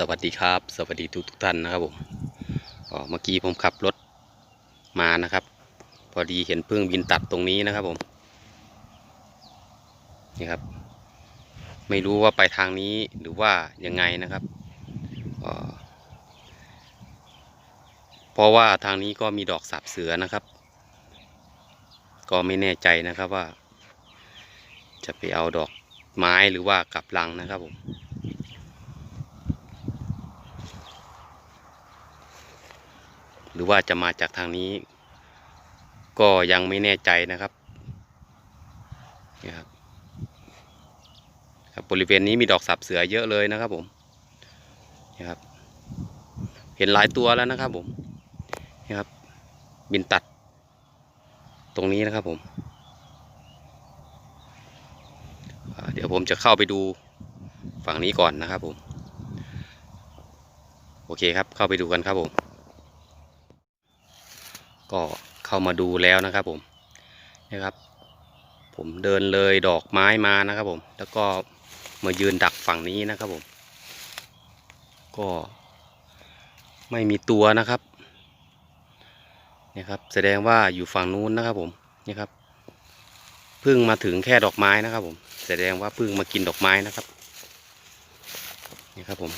สวัสดีครับ สวัสดีทุกทุกท่านนะครับผมเมื่อกี้ผมขับรถมานะครับ พอดีเห็นพึ่งบินตัดตรงนี้นะครับผมนี่ครับ ไม่รู้ว่าไปทางนี้หรือว่ายังไงนะครับเพราะว่าทางนี้ก็มีดอกสับเสือนะครับ ก็ไม่แน่ใจนะครับว่า จะไปเอาดอกไม้หรือว่ากลับลังนะครับผม หรือว่าจะมาจากทางนี้ ก็ยังไม่แน่ใจนะครับนี่ครับบริเวณนี้มีดอกสับเสือเยอะเลยนะครับผมนี่ครับ เห็นหลายตัวแล้วนะครับผมนี่ครับ บินตัด ตรงนี้นะครับผม เดี๋ยวผมจะเข้าไปดูฝั่งนี้ก่อนนะครับผม โอเคครับ เข้าไปดูกันครับผม ก็ เข้ามาดูแล้วนะครับผมนะครับ ผมเดินเลยดอกไม้มานะครับผม แล้วก็มายืนดักฝั่งนี้นะครับผม ก็ไม่มีตัวนะครับเนี่ยครับ แสดงว่าอยู่ฝั่งนู้นนะครับผมนี่ครับเพิ่งมาถึงแค่ดอกไม้นะครับผม แสดงว่าเพิ่งมากินดอกไม้นะครับนี่ครับผม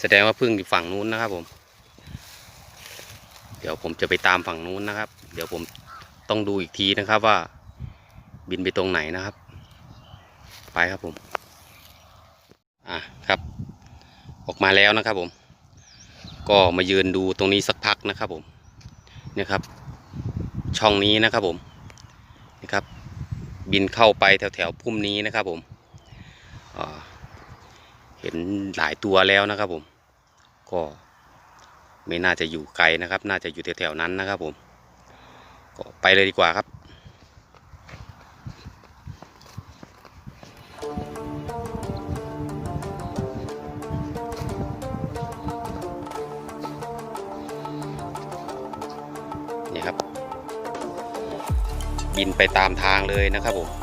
แสดงว่าพึ่งอยู่ฝั่งนู้นนะครับผม เดี๋ยวผมจะไปตามฝั่งนู้นนะครับ เดี๋ยวผมต้องดูอีกทีนะครับว่า บินไปตรงไหนนะครับ ไปครับผม อะครับ ออกมาแล้วนะครับผม ก็มายืนดูตรงนี้สักพักนะครับผมเนี่ยครับ ช่องนี้นะครับผมนะครับ บินเข้าไปแถวแถวพุ่มนี้นะครับผมเห็นหลายตัวแล้วนะครับผม ก็ไม่น่าจะอยู่ไกลนะครับ น่าจะอยู่แถวๆนั้นนะครับผม ก็ไปเลยดีกว่าครับนี่ครับ บินไปตามทางเลยนะครับผม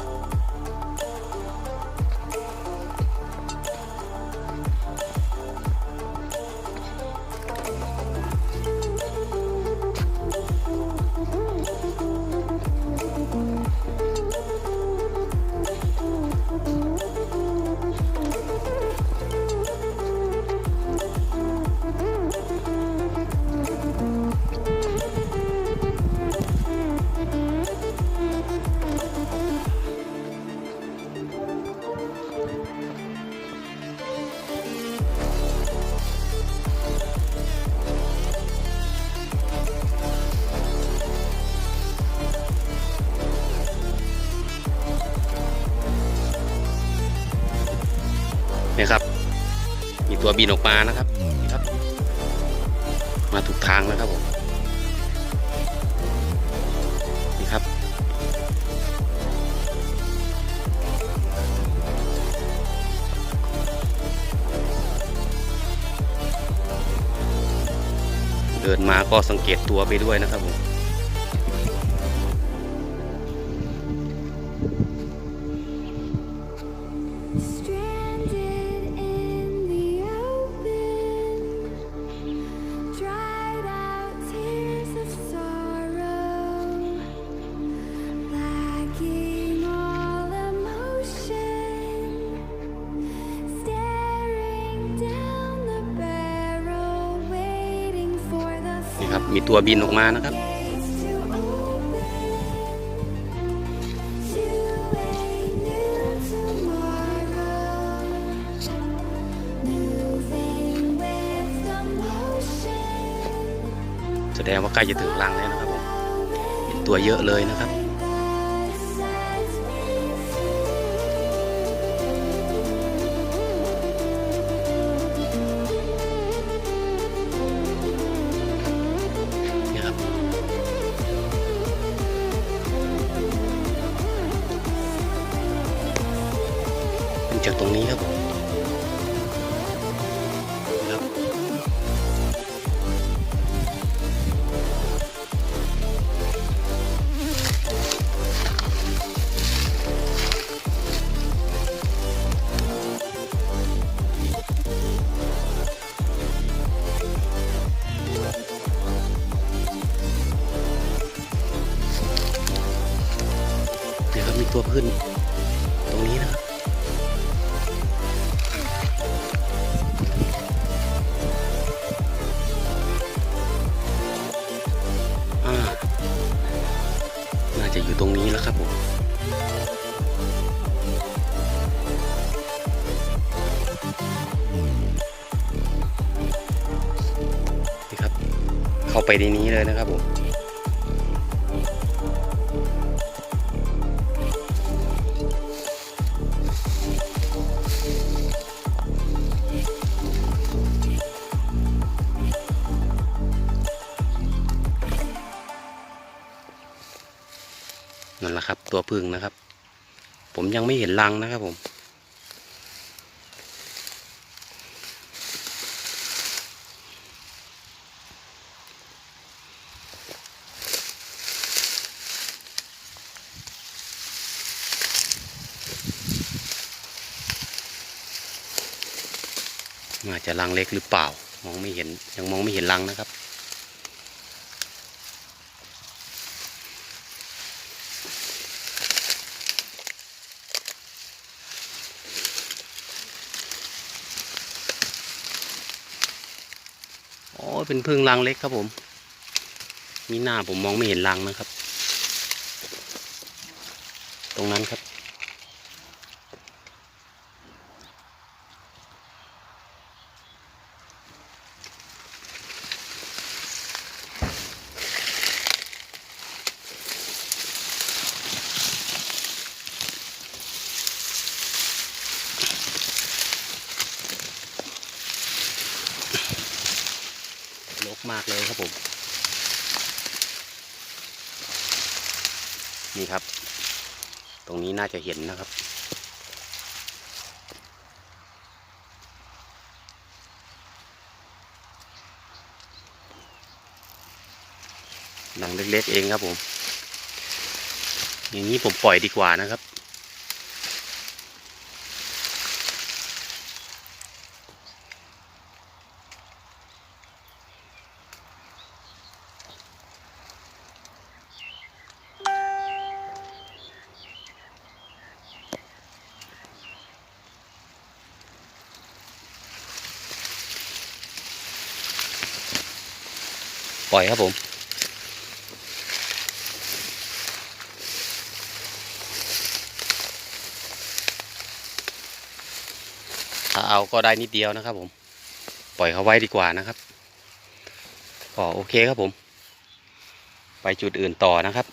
นี่ครับ มีตัวบินออกมานะครับนี่ครับ มาถูกทางแล้วครับผมนี่ครับ เดินมาก็สังเกตตัวไปด้วยนะครับผม มีตัวบินออกมานะครับ แสดงว่าใกล้จะถึงรังแล้วนะครับผมเห็นตัวเยอะเลยนะครับ ขึ้น ตรงนี้นะครับอ่าน่าจะอยู่ตรงนี้แล้วครับผมนี่ครับ เข้าไปในนี้เลยนะครับผม ตัวพึ่งนะครับ ผมยังไม่เห็นรังนะครับผม อาจจะรังเล็กหรือเปล่ามองไม่เห็นยังมองไม่เห็นรังนะครับ เป็นพึ่งรังเล็กครับผมมีหน้าผมมองไม่เห็นรังนะครับ ตรงนั้นครับ มากเลยครับผม นี่ครับ ตรงนี้น่าจะเห็นนะครับ หนังเล็ก ๆ เองครับผม อย่างนี้ผมปล่อยดีกว่านะครับ ล่อยครับผมถ้าเอาก็ได้นิดเดียวนะครับ ผม ปล่อยเขาไว้ดีกว่านะครับก็โอเคครับผม ไปจุดอื่นต่อนะครับ